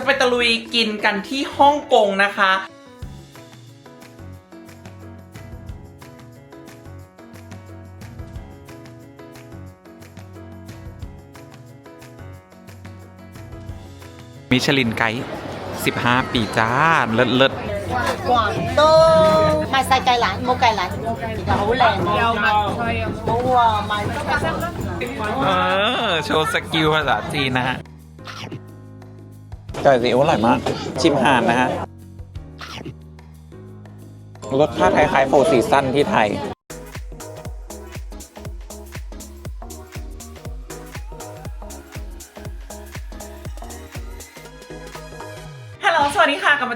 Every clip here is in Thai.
จะไปตะลุยกินกันที่ฮ่องกงนะคะมิชลินไกด์15 ปีจ้า เลิศเลิศกวางตุ้งมาใส่ไก่หลานโมไก่หลานเขาแหลงเดียวมาตัวมาเออ โชว์สกิลภาษาจีนนะฮะ ไก่ซีอิ๊วอร่อยมาก ชิมห่านนะฮะ รสชาติคล้ายๆโฟร์ซีซั่นที่ไทย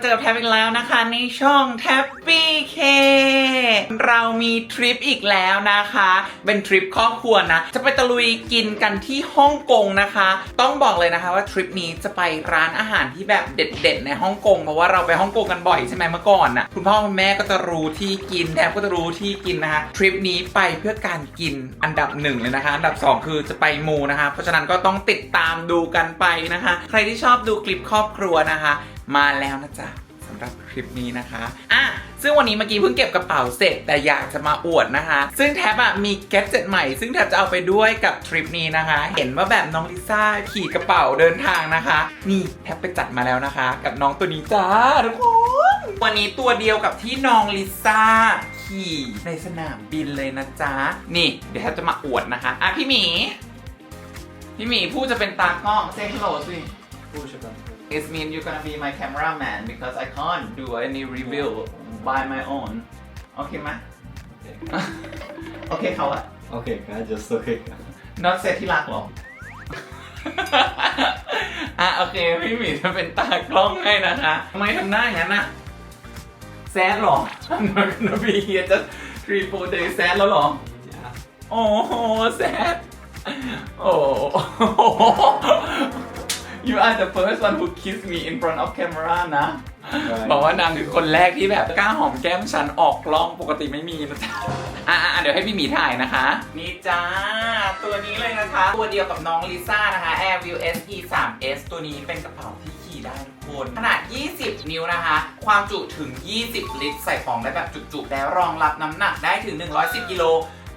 เจอกับแท็บอีกแล้วนะคะ ในช่องแท็บปี้เคเรามีทริปอีกแล้วนะคะ เป็นทริปครอบครัวนะ จะไปตะลุยกินกันที่ฮ่องกงนะคะ ต้องบอกเลยนะคะว่าทริปนี้จะไปร้านอาหารที่แบบเด็ด ๆ ในฮ่องกงเพราะว่าเราไปฮ่องกงกันบ่อยใช่ไหมเมื่อก่อนน่ะคุณพ่อคุณแม่ก็จะรู้ที่กินแทบก็จะรู้ที่กินนะคะทริปนี้ไปเพื่อการกินอันดับหนึ่งเลยนะคะ อันดับสองคือจะไปมูนะคะ เพราะฉะนั้นก็ต้องติดตามดูกันไปนะคะ ใครที่ชอบดูคลิปครอบครัวนะคะ มาแล้วนะจ๊ะสำหรับคลิปนี้นะคะอะซึ่งวันนี้เมื่อกี้เพิ่งเก็บกระเป๋าเสร็จ แต่อยากจะมาอวดนะคะ ซึ่งแท็บอะมีแกดเจ็ตใหม่ ซึ่งแท็บจะเอาไปด้วยกับทริปนี้นะคะ เห็นว่าแบบน้องลิซ่าขี่กระเป๋าเดินทางนะคะ นี่แท็บไปจัดมาแล้วนะคะ กับน้องตัวนี้จ้าทุกคนวันนี้ตัวเดียวกับที่น้องลิซ่าขี่ในสนามบินเลยนะจ๊ะนี่ เดี๋ยวแท็บจะมาอวดนะคะอะพี่หมี พี่หมีผู้จะเป็นตากล้องเซฮัลโหลสิ It means you're gonna be my cameraman because I can't do any review by my own โอเคไหมโอเคเขาอะ Okay, can I just okay? not say ที่รักหรอ อะโอเคพี่หมีจะเป็นตากล้องให้นะคะทำไมทำหน้าอย่างนั้นอะแซดหรอ I'm not gonna be here just three four days แซดแล้วหรอ Yeah. โอ้โหแซดโอ้ You are the first one who kissed me in front of camera นะ Right. บอกว่านางคือคนแรกที่แบบกล้าหอมแก้มฉันออกกล้องปกติไม่มีนะจ๊ะอะอะเดี๋ยวให้พี่หมีถ่ายนะคะ นี่จ้า ตัวนี้เลยนะคะ ตัวเดียวกับน้องลิซ่านะคะ Airview SE 3 S ตัวนี้เป็นกระเป๋าที่ขี่ได้ทุกคนขนาด 20 นิ้วนะคะ ความจุถึง 20 ลิตร ใส่ของได้แบบจุกๆ แล้วรองรับน้ำหนักได้ถึง 110 กิโล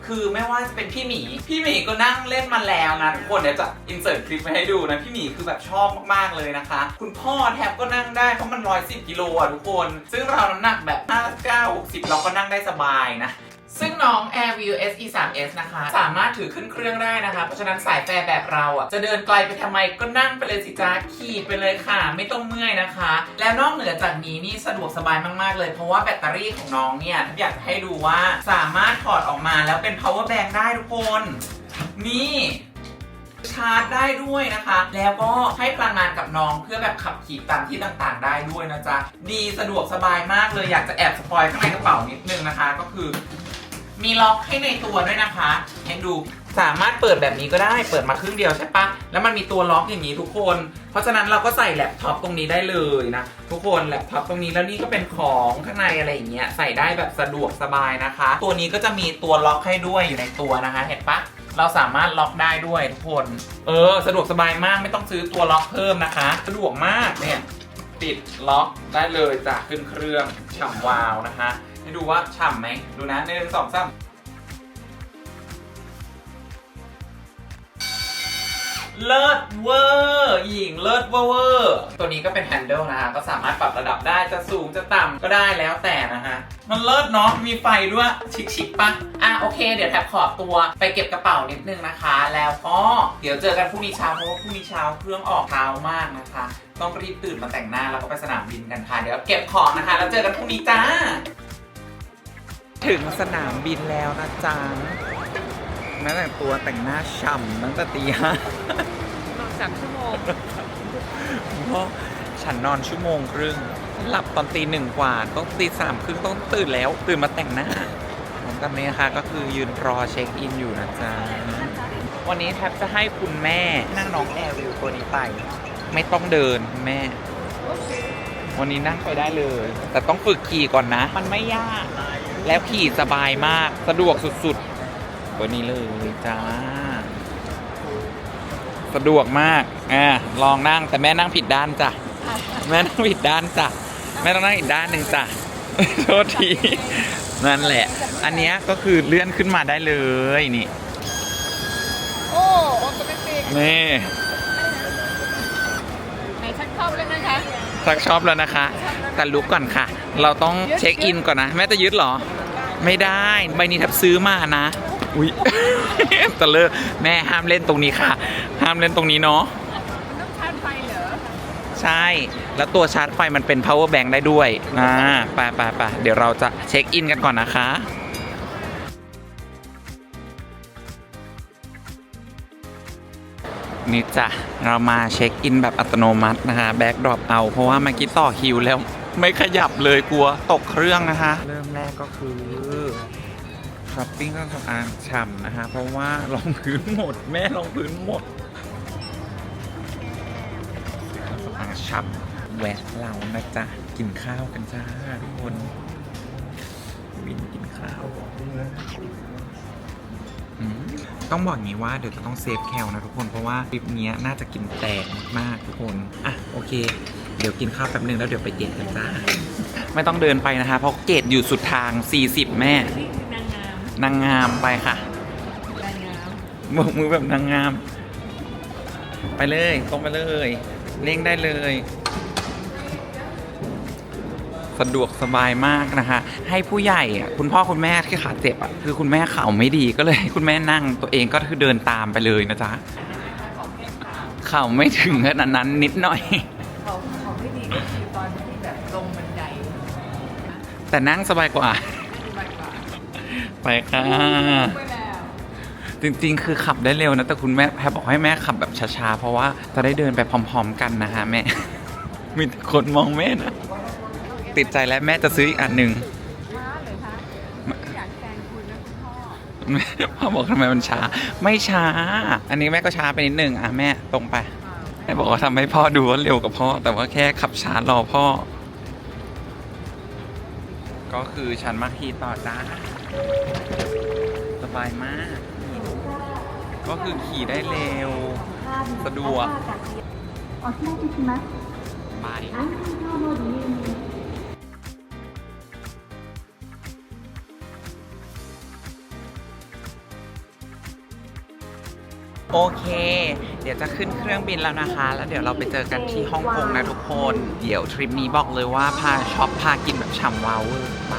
คือไม่ว่าจะเป็นพี่หมี พี่หมีก็นั่งเล่นมาแล้วนะทุกคนเดี๋ยวจะอินเสิร์ตคลิปมาให้ดูนะพี่หมีคือแบบชอบมากๆเลยนะคะ คุณพ่อแทบก็นั่งได้เพราะมันลอยสิบกิโลอะทุกคน ซึ่งเราน้ำหนักแบบ59 60เราก็นั่งได้สบายนะ ซึ่งน้อง Airview SE 3 S นะคะ สามารถถือขึ้นเครื่องได้นะคะ เพราะฉะนั้นสายแฟร์แบบเราอะ จะเดินไกลไปทำไมก็นั่งไปเลยสิจ้าขี่ไปเลยค่ะ ไม่ต้องเมื่อยนะคะ แล้วนอกเหนือจากนี้นี่สะดวกสบายมาก ๆ เลย เพราะว่าแบตเตอรี่ของน้องเนี่ยอยากให้ดูว่าสามารถถอดออกมาแล้วเป็น power bank ได้ทุกคน นี่ชาร์จได้ด้วยนะคะ แล้วก็ให้พลังงานกับน้องเพื่อแบบขับขี่ตามที่ต่างๆ ได้ด้วยนะจ๊ะ ดีสะดวกสบายมากเลยอยากจะแอบสปอยข้างในกระเป๋านิดนึงนะคะ ก็คือ มีล็อกให้ในตัวด้วยนะคะให้ดูสามารถเปิดแบบนี้ก็ได้เปิดมาครึ่งเดียวใช่ปะแล้วมันมีตัวล็อกอย่างนี้ทุกคน เพราะฉะนั้นเราก็ใส่แล็ปท็อปตรงนี้ได้เลยนะ ทุกคนแล็ปท็อปตรงนี้แล้วนี่ก็เป็นของข้างในอะไรอย่างเงี้ยใส่ได้แบบสะดวกสบายนะคะ ตัวนี้ก็จะมีตัวล็อกให้ด้วยอยู่ในตัวนะคะ เห็นปะเราสามารถล็อกได้ด้วยทุกคน เออ สะดวกสบายมากไม่ต้องซื้อตัวล็อกเพิ่มนะคะ สะดวกมากเนี่ยติดล็อกได้เลยจากขึ้นเครื่องฉ่ำวาวนะคะ ให้ดูว่าฉ่ำไหม ดูนะหนึ่งสองสามเลิศเวอร์หญิงเลิศเวอร์ตัวนี้ก็เป็นแฮนเดิลนะคะก็สามารถปรับระดับได้จะสูงจะต่ำก็ได้แล้วแต่นะฮะ มันเลิศเนาะมีไฟด้วยชิคๆปะอะโอเค เดี๋ยวแทบขอตัวไปเก็บกระเป๋านิดนึงนะคะ แล้วก็เดี๋ยวเจอกันพรุ่งนี้เช้าเพราะว่าพรุ่งนี้เช้าเครื่องออกเช้ามากนะคะ ต้องรีบตื่นมาแต่งหน้าแล้วก็ไปสนามบินกันค่ะ เดี๋ยวเก็บของนะคะ แล้วเจอกันพรุ่งนี้จ้า ถึงสนามบินแล้วนะจ๊ะแม้แต่งตัวแต่งหน้าฉ่ำตั้งแต่ตีห้านอนสามชั่วโมงเพราะฉันนอนชั่วโมงครึ่ง หลับตอนตีหนึ่งกว่า ต้องตีสามครึ่งต้องตื่นแล้ว ตื่นมาแต่งหน้าผมตอนนี้นะคะก็คือยืนรอเช็คอินอยู่นะจ๊ะ วันนี้แทบจะให้คุณแม่นั่งน้องแอร์วิวตัวนี้ไป ไม่ต้องเดินแม่ วันนี้นั่งไปได้เลย แต่ต้องฝึกขี่ก่อนนะ มันไม่ยาก แล้วขี่สบายมากสะดวกสุดๆตัวนี้เลยจ้า สะดวกมากอ่าลองนั่งแต่แม่นั่งผิดด้านจ้ะแม่ต้องผิดด้านจ้ะแม่ต้องนั่งอีกด้านหนึ่งจ้ะโทษทีนั่นแหละ อันเนี้ยก็คือเลื่อนขึ้นมาได้เลยนี่โอ้ออโตเมติกนี่ไหนชักเข้าเลยนะคะ สักชอบแล้วนะคะ แต่ลุกก่อนค่ะ เราต้องเช็คอินก่อนนะ แม่จะยึดเหรอ ไม่ได้ใบนี้ทับซื้อมานะ อุ้ยตะเลอะแม่ห้ามเล่นตรงนี้ค่ะ ห้ามเล่นตรงนี้เนาะมันต้องชาร์จไฟเหรอใช่ แล้วตัวชาร์จไฟมันเป็น power bank ได้ด้วยอ่าไปไปไปเดี๋ยวเราจะเช็คอินกันก่อนนะคะ นี่จ้ะเรามาเช็คอินแบบอัตโนมัตินะคะแบ็กดรอปเอาเพราะว่าเมื่อกี้ต่อคิวแล้วไม่ขยับเลยกลัวตกเครื่องนะคะ เริ่มแรกก็คือช้อปปิ้งเครื่องสำอางฉ่ำนะคะเพราะว่ารองพื้นหมด แม่รองพื้นหมดอาชับแวะเรานะจ๊ะกินข้าวกันจ้าทุกคนวินกินข้าวอืม ต้องบอกอย่างนี้ว่าเดี๋ยวจะต้องเซฟแคลนะทุกคนเพราะว่าคลิปเนี้ยน่าจะกินแตกมากๆทุกคน อะโอเค เดี๋ยวกินข้าวแป๊บนึงแล้วเดี๋ยวไปเกตกันจ้า ไม่ต้องเดินไปนะคะ เพราะเกตอยู่สุดทาง 40 แม่นี่คือนางงาม นางงามไปค่ะนางงาม มือมือแบบนางงาม ไปเลยตรงไปเลยเร่งได้เลย สะดวกสบายมากนะคะ ให้ผู้ใหญ่คุณพ่อคุณแม่ที่ขาเจ็บอะคือคุณแม่เข่าไม่ดีก็เลยให้คุณแม่นั่งตัวเองก็คือเดินตามไปเลยนะจ๊ะเข่าไม่ถึงขนาดนั้นนิดหน่อยเขาเขาไม่ดีก็คือตอนที่แบบลงบันไดแต่นั่งสบายกว่าสบายกว่าไปค่ะจริงๆ คือขับได้เร็วนะ แต่คุณแม่แพรบอกให้แม่ขับแบบช้าๆ เพราะว่าจะได้เดินไปพร้อมๆ กันนะฮะแม่ มีคนมองแม่นะ ติดใจแล้วแม่จะซื้ออีกอันหนึ่งช้าเลยคะอยากแซงคุณนะคุณพ่อแม่พ่อบอกทำไมมันช้า ไม่ช้า อันนี้แม่ก็ช้าไปนิดนึงอะแม่ตรงไปแม่บอกว่าทำให้พ่อดูว่าเร็วกับพ่อ แต่ว่าแค่ขับช้ารอพ่อ ก็คือฉันมาขี่ต่อจ้าสบายมากนี่ก็คือขี่ได้เร็ว สะดวกบาย โอเค เดี๋ยวจะขึ้นเครื่องบินแล้วนะคะ แล้วเดี๋ยวเราไปเจอกันที่ฮ่องกงนะทุกคน เดี๋ยวทริปนี้บอกเลยว่าพาช็อปพากินแบบฉ่ำว้าวเวอร์ไป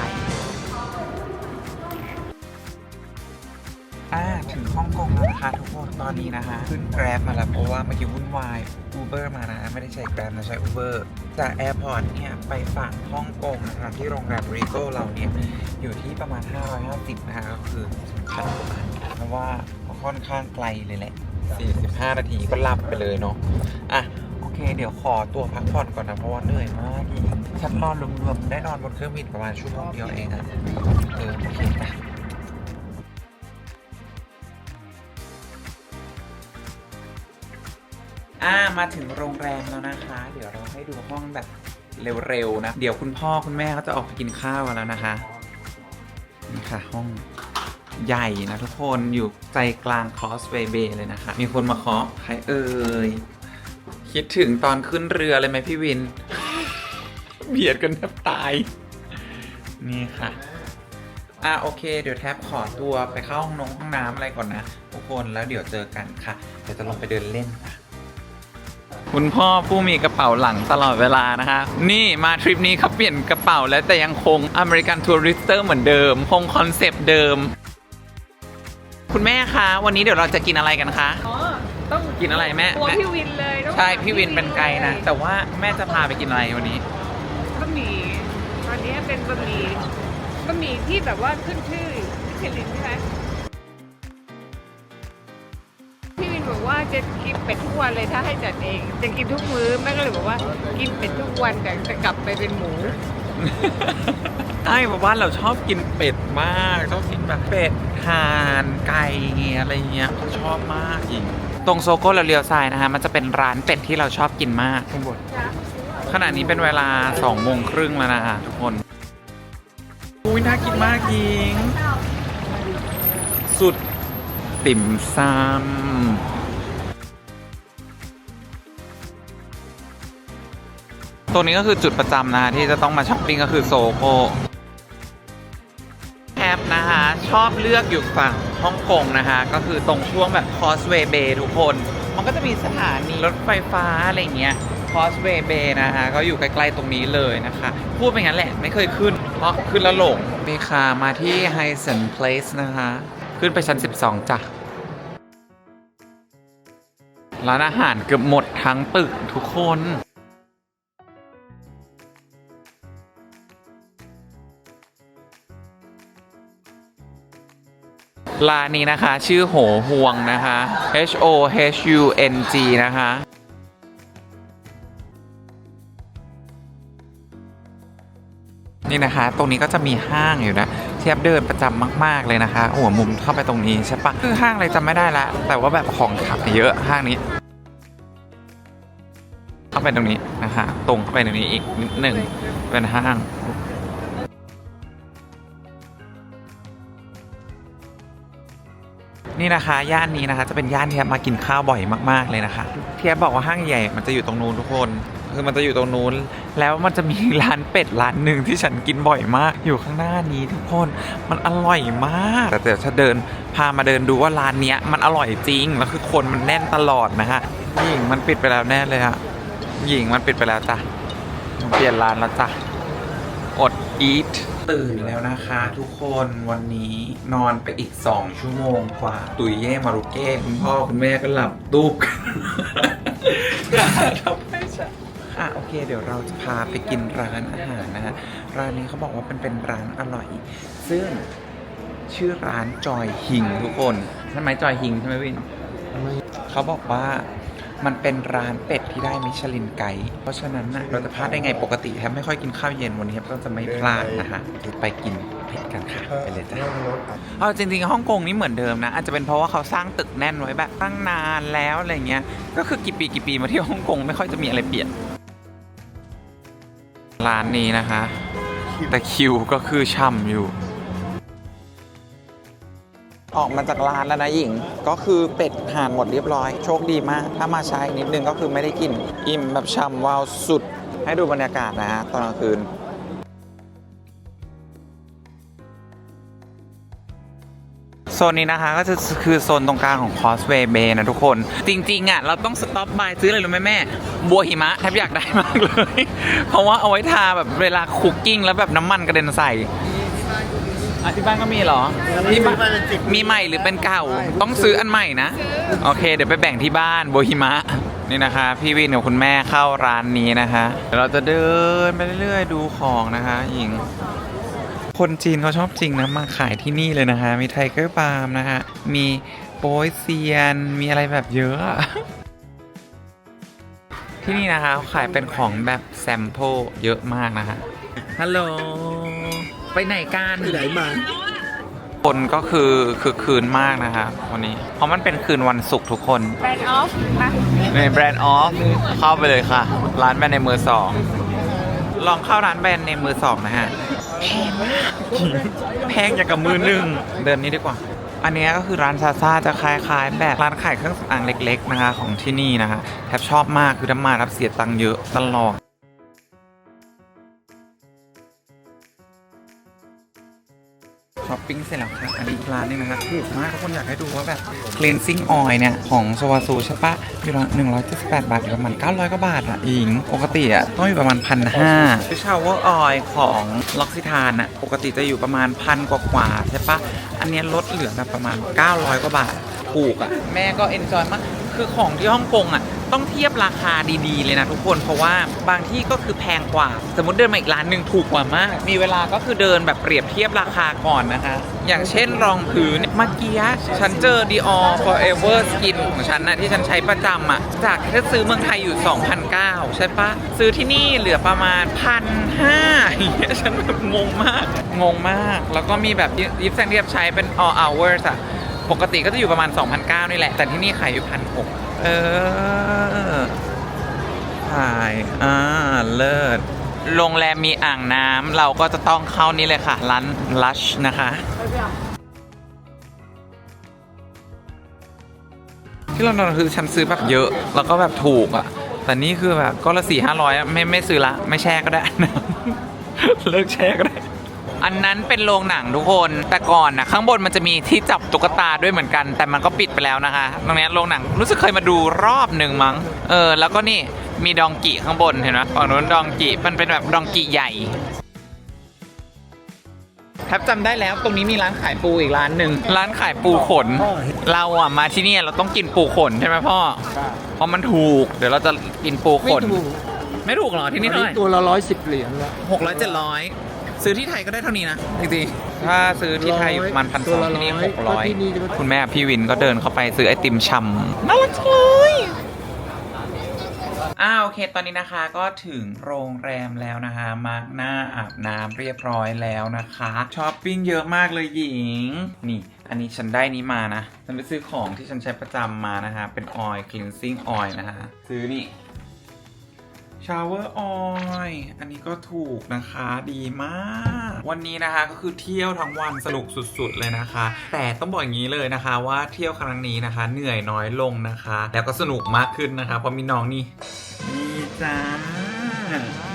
อ่าถึงฮ่องกงแล้วนะคะทุกคนตอนนี้นะคะ ขึ้น Grab มาแล้วเพราะว่าเมื่อกี้วุ่นวาย Uber มานะไม่ได้ใช้ Grab นะใช้ Uber จากแอร์พอร์ตเนี่ยไปฝั่งฮ่องกงนะคะที่โรงแรม Regal เราเนี่ย อยู่ที่ประมาณ 550นะคะก็คือพันกว่าบาทเพราะว่าค่อนข้างไกลเลยแหละ 45 นาทีก็หลับไปเลยเนาะอะโอเค เดี๋ยวขอตัวพักผ่อนก่อนนะ เพราะว่าเหนื่อยมากจริงฉันนอนรวมๆได้นอนบนเครื่องบินประมาณชั่วโมงเดียวเองอะเออโอเคไปอ่ามาถึงโรงแรมแล้วนะคะ เดี๋ยวเราให้ดูห้องแบบเร็วๆนะ เดี๋ยวคุณพ่อคุณแม่เขาจะออกไปกินข้าวกันแล้วนะคะ นี่ค่ะห้อง ใหญ่นะทุกคนอยู่ใจกลางคอสเวย์เบย์เลยนะคะ มีคนมาเคาะใครเอ่ย คิดถึงตอนขึ้นเรือเลยไหมพี่วิน เบียดกันแทบตาย นี่ค่ะ อะโอเค เดี๋ยวแทบขอตัวไปเข้าห้องนงห้องน้ำอะไรก่อนนะทุกคนแล้วเดี๋ยวเจอกันค่ะ เดี๋ยวจะลงไปเดินเล่นค่ะคุณพ่อผู้มีกระเป๋าหลังตลอดเวลานะคะ นี่มาทริปนี้เขาเปลี่ยนกระเป๋าแล้วแต่ยังคงอเมริกันทัวริสเตอร์เหมือนเดิม คงคอนเซปต์เดิม คุณแม่คะ วันนี้เดี๋ยวเราจะกินอะไรกันคะ อ๋อต้องกินอะไรแม่ตัวแม่ พี่วินเลยต้องใช่ พี่วินเป็นไกด์นะ แต่ว่าแม่จะพาไปกินอะไรวันนี้ บะหมี่ตอนนี้เป็นบะหมี่บะหมี่ที่แบบว่าขึ้นชื่อมิชลินใช่ไหมพี่วินบอกว่าจะกินเป็ดทุกวันเลยถ้าให้จัดเอง จะกินทุกมื้อแม่ก็เลยบอกว่า กินเป็ดทุกวันแต่จะกลับไปเป็นหมู ใช่เพราะว่าเราชอบกินเป็ดมากชอบกินแบบเป็ดห่านไก่อะไรเงี้ยชอบมากจริงตรงโซโก้เราเลียวซ้ายนะคะมันจะเป็นร้านเป็ดที่เราชอบกินมากทุกคนขณะนี้เป็นเวลา2โมงครึ่งแล้วนะคะทุกคนอุ้ยน่ากินมากจริงสุดติ่มซำตัวนี้ก็คือจุดประจำนะที่จะต้องมาช้อปปิ้งก็คือโซโกแอปนะค ชอบเลือกอยู่ฝั่งฮ่องกงนะคะ ก็คือตรงช่วงแบบ Causeway Bay ทุกคน มันก็จะมีสถานีรถไฟฟ้าอะไรอย่างเงี้ย Causeway Bay นะคะก็อยู่ใกล้ๆตรงนี้เลยนะคะ พูดไปงั้นแหละไม่เคยขึ้น เพราะขึ้นแล้วหลงเมคามาที่ h y s e n Place นะคะ ขึ้นไปชั้น 12จ้ะร้านอาหารเกือบหมดทั้งตึกทุกคน ร้านนี้นะคะ ชื่อโหห่วงนะคะ H O H U N G นะคะนี่นะคะ ตรงนี้ก็จะมีห้างอยู่นะเทียบเดินประจำมาก ๆเลยนะคะโอ้โหมุมเข้าไปตรงนี้ใช่ปะคือห้างอะไรจำไม่ได้ละ แต่ว่าแบบของขายเยอะห้างนี้ เข้าไปตรงนี้นะคะ ตรงเข้าไปตรงนี้อีกนิดหนึ่งเป็นห้าง นี่นะคะ ย่านนี้นะคะ จะเป็นย่านที่แทบมากินข้าวบ่อยมาก ๆ เลยนะคะเทียบบอกว่าห้างใหญ่ มันจะอยู่ตรงนู้นทุกคน คือมันจะอยู่ตรงนู้น แล้วมันจะมีร้านเป็ดร้านหนึ่งที่ฉันกินบ่อยมาก อยู่ข้างหน้านี้ทุกคน มันอร่อยมาก แต่เดี๋ยวจะเดินพามาเดินดูว่าร้านเนี้ยมันอร่อยจริง แล้วคือคนมันแน่นตลอดนะฮะ หญิงมันปิดไปแล้วแน่เลยฮะ หญิงมันปิดไปแล้วจ้ะ เปลี่ยนร้านแล้วจ้ะ อดอีท ตื่นแล้วนะคะ ทุกคนวันนี้นอนไปอีก 2 ชั่วโมงกว่า ตุยเย่มารุเก้คุณพ่อคุณแม่ก็หลับตูบกันทำให้ฉันอะโอเค เดี๋ยวเราจะพาไปกินร้านอาหารนะฮะร้านนี้เขาบอกว่าเป็นเป็นร้านอร่อย ซึ่งชื่อร้านจอยฮิงทุกคนใช่ไหมจอยฮิงใช่ไหมวินเขาบอกว่า มันเป็นร้านเป็ดที่ได้มิชลินไกด์เพราะฉะนั้นนะเราจะพลาดได้ไงปกติแทบไม่ค่อยกินข้าวเย็นวันนี้ก็จะไม่พลาดนะคะไปกินเผ็ดกันค่ะไปเลยจ้ะเอาจริงๆฮ่องกงนี่เหมือนเดิมนะ อาจจะเป็นเพราะว่าเขาสร้างตึกแน่นไว้แบบตั้งนานแล้วอะไรเงี้ยก็คือกี่ปีกี่ปีมาที่ฮ่องกงไม่ค่อยจะมีอะไรเปลี่ยนร้านนี้นะคะ แต่คิวก็คือช่ำอยู่ ออกมาจากร้านแล้วนะหญิง ก็คือเป็ดห่านหมดเรียบร้อย โชคดีมาก ถ้ามาใช้นิดนึงก็คือไม่ได้กิน อิ่มแบบช่ำวาวสุด ให้ดูบรรยากาศนะฮะตอนกลางคืนโซนนี้นะคะก็จะคือโซนตรงกลางของ Causeway Bay นะทุกคน จริงๆอะเราต้องสต็อปบายซื้ออะไรรู้ไหมแม่ บัวหิมะแทบอยากได้มากเลย เพราะว่าเอาไว้ทาแบบเวลาคุกกิ้งแล้วแบบน้ำมันกระเด็นใส่ อะที่บ้านก็มีเหรอที่บ้านมีใหม่หรือเป็นเก่า ต้องซื้ออันใหม่นะ โอเค เดี๋ยวไปแบ่งที่บ้านบัวหิมะ นี่นะคะ พี่วินกับคุณแม่เข้าร้านนี้นะคะเดี๋ยวเราจะเดินไปเรื่อยๆดูของนะคะหญิง คนจีนเขาชอบจริงนะมาขายที่นี่เลยนะคะ มีไทเกอร์ปาล์มนะคะมีโปยเซียน มีอะไรแบบเยอะอะที่นี่นะคะเขาขายเป็นของแบบแซมโพเยอะมากนะคะฮัลโหล ไปไหนกันที่ไหนมา คนก็คือคือคืนมากนะคะวันนี้ เพราะมันเป็นคืนวันศุกร์ทุกคน แบรนด์ออฟนะในแบรนด์ออฟเข้าไปเลยค่ะ ร้านแบรนด์ในมือสอง ลองเข้าร้านแบรนด์ในมือสองนะฮะ แพงมาก แพงอย่างกับมือหนึ่ง เดินนี้ดีกว่า อันนี้ก็คือร้านซาซ่าจะคล้ายๆ แบบร้านขายเครื่องสำอางเล็ก ๆ นะคะ ของที่นี่นะคะแทบชอบมากคือถ้ามารับเสียตังค์เยอะตลอด ช้อปปิ้งเสร็จแล้วค่ะอันนี้อีกร้านหนึงนะคะถูกมากทุกคนอยากให้ดูว่าแบบ cleansing oil เนี่ย ของโซวาซูใช่ปะอยู่ละ178บาทอยู่ประมาณ900กว่าบาทอะอิงปกติอะต้องอยู่ประมาณ1,500ชาวเวอร์ออยของล็อกซิทานอะปกติจะอยู่ประมาณพันกว่าๆใช่ปะอันเนี้ยลดเหลือแบบประมาณ 900 กว่าบาทถูกอะ แม่ก็เอนจอยมาก คือของที่ฮ่องกงอะ ต้องเทียบราคาดีๆเลยนะทุกคนเพราะว่าบางที่ก็คือแพงกว่า สมมติเดินมาอีกร้านหนึ่งถูกกว่ามาก มีเวลาก็คือเดินแบบเปรียบเทียบราคาก่อนนะคะ อย่างเช่นรองพื้นเมื่อกี้ฉันเจอ Dior Forever Skin ของฉันนะที่ฉันใช้ประจำอะจากที่ซื้อเมืองไทยอยู่ 2,009ใช่ปะซื้อที่นี่เหลือประมาณพันห้าเงี้ยฉันแบบงงมาก งงมาก แล้วก็มีแบบยิปแซงที่แบบใช้เป็น all hours อะปกติก็จะอยู่ประมาณ 2,009นี่แหละ แต่ที่นี่ขายอยู่พันหก เออถ่ายอ่าเลิศโรงแรมมีอ่างน้ำเราก็จะต้องเข้านี่เลยค่ะ ร้านลัชนะคะ ที่ลอนดอนคือฉันซื้อแบบเยอะ แล้วก็แบบถูกอะ่ะ แต่นี่คือแบบก็ละสี่ห้าร้อยไม่ไม่ซื้อละ ไม่แช่ก็ได้ เลิกแช่ก็ได้ อันนั้นเป็นโรงหนังทุกคน แต่ก่อนนะข้างบนมันจะมีที่จับตุ๊กตาด้วยเหมือนกัน แต่มันก็ปิดไปแล้วนะคะ ตรงเนี้ยโรงหนังรู้สึกเคยมาดูรอบหนึ่งมั้ง เออ แล้วก็นี่มีดองกิข้างบนเห็นไหมฝั่งนู้นดองกิมันเป็นแบบดองกิใหญ่แทบจำได้แล้วตรงนี้มีร้านขายปูอีกร้านหนึ่งร้านขายปูขน เราอะมาที่เนี่ยเราต้องกินปูขนใช่ไหมพ่อเพราะมันถูก เดี๋ยวเราจะกินปูขน ไม่ถูกเหรอที่นี่เท่าไหร่ตัวละร้อยสิบเหรียญละหกร้อยเจ็ดร้อย ซื้อที่ไทยก็ได้เท่านี้นะจริงๆถ้าซื้อที่ไทยอยู่ประมันพันสองที่นี่หกร้อยคุณแม่พี่วินก็เดินเข้าไปซื้อไอติมชำน่ารักจังเลยอ้าโอเค ตอนนี้นะคะก็ถึงโรงแรมแล้วนะคะมาร์กหน้าอาบน้ำเรียบร้อยแล้วนะคะช้อปปิ้งเยอะมากเลยหญิง นี่อันนี้ฉันได้นี้มานะ ฉันไปซื้อของที่ฉันใช้ประจำมานะคะ เป็นออยล์ cleansing oil นะคะ ซื้อนี่ ชาวเวอร์ออยอันนี้ก็ถูกนะคะดีมาก วันนี้นะคะก็คือเที่ยวทั้งวันสนุกสุดๆเลยนะคะ แต่ต้องบอกอย่างนี้เลยนะคะ ว่าเที่ยวครั้งนี้นะคะ เหนื่อยน้อยลงนะคะ แล้วก็สนุกมากขึ้นนะคะเพราะมีน้องนี่นี่จ้า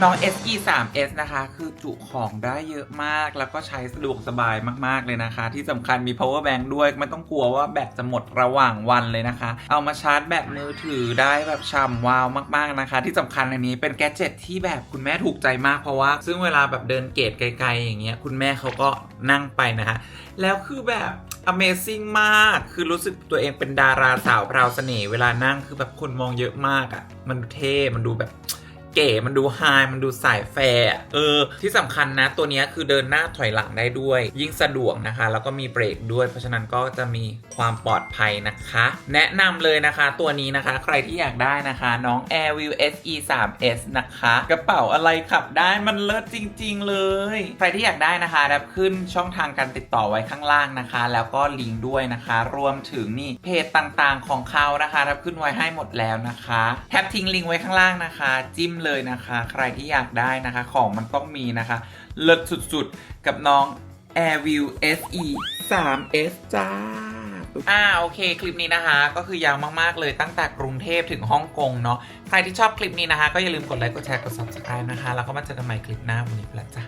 น้อง SE 3 S นะคะ คือจุของได้เยอะมาก แล้วก็ใช้สะดวกสบายมาก ๆ เลยนะคะ ที่สำคัญมี power bank ด้วย ไม่ต้องกลัวว่าแบตจะหมดระหว่างวันเลยนะคะ เอามาชาร์จแบตมือถือได้แบบช่ำวาวมาก ๆ นะคะ ที่สำคัญอันนี้เป็นแกจ็ตที่แบบคุณแม่ถูกใจมากเพราะว่า ซึ่งเวลาแบบเดินเกตไกล ๆ อย่างเงี้ย คุณแม่เขาก็นั่งไปนะคะ แล้วคือแบบ Amazing มาก คือรู้สึกตัวเองเป็นดาราสาวพราวเสน่ห์ เวลานั่งคือแบบคนมองเยอะมากอะ่ะ มันเท่ มันดูแบบ เก๋มันดูไฮมันดูสายแฟร์เออ ที่สำคัญนะ ตัวนี้คือเดินหน้าถอยหลังได้ด้วย ยิ่งสะดวกนะคะ แล้วก็มีเบรกด้วย เพราะฉะนั้นก็จะมีความปลอดภัยนะคะ แนะนำเลยนะคะตัวนี้นะคะใครที่อยากได้นะคะ น้อง Airview SE 3 S นะคะ กระเป๋าอะไรขับได้มันเลิศจริง ๆ เลย ใครที่อยากได้นะคะรับขึ้นช่องทางการติดต่อไว้ข้างล่างนะคะ แล้วก็ลิงก์ด้วยนะคะ รวมถึงนี่เพจต่างๆของเขานะคะรับขึ้นไว้ให้หมดแล้วนะคะแท็บทิ้งลิงก์ไว้ข้างล่างนะคะ จิ้มเลยนะคะ ใครที่อยากได้นะคะ ของมันต้องมีนะคะ เลิศสุดๆ กับน้อง Airview SE 3S จ้า อ่าโอเค คลิปนี้นะคะ ก็คือยาวมากๆเลยตั้งแต่กรุงเทพถึงฮ่องกงเนาะใครที่ชอบคลิปนี้นะคะ ก็อย่าลืมกดไลค์กดแชร์กด subscribe นะคะ แล้วก็มาเจอกันใหม่คลิปหน้าวันนี้ไปแล้วจ้ะ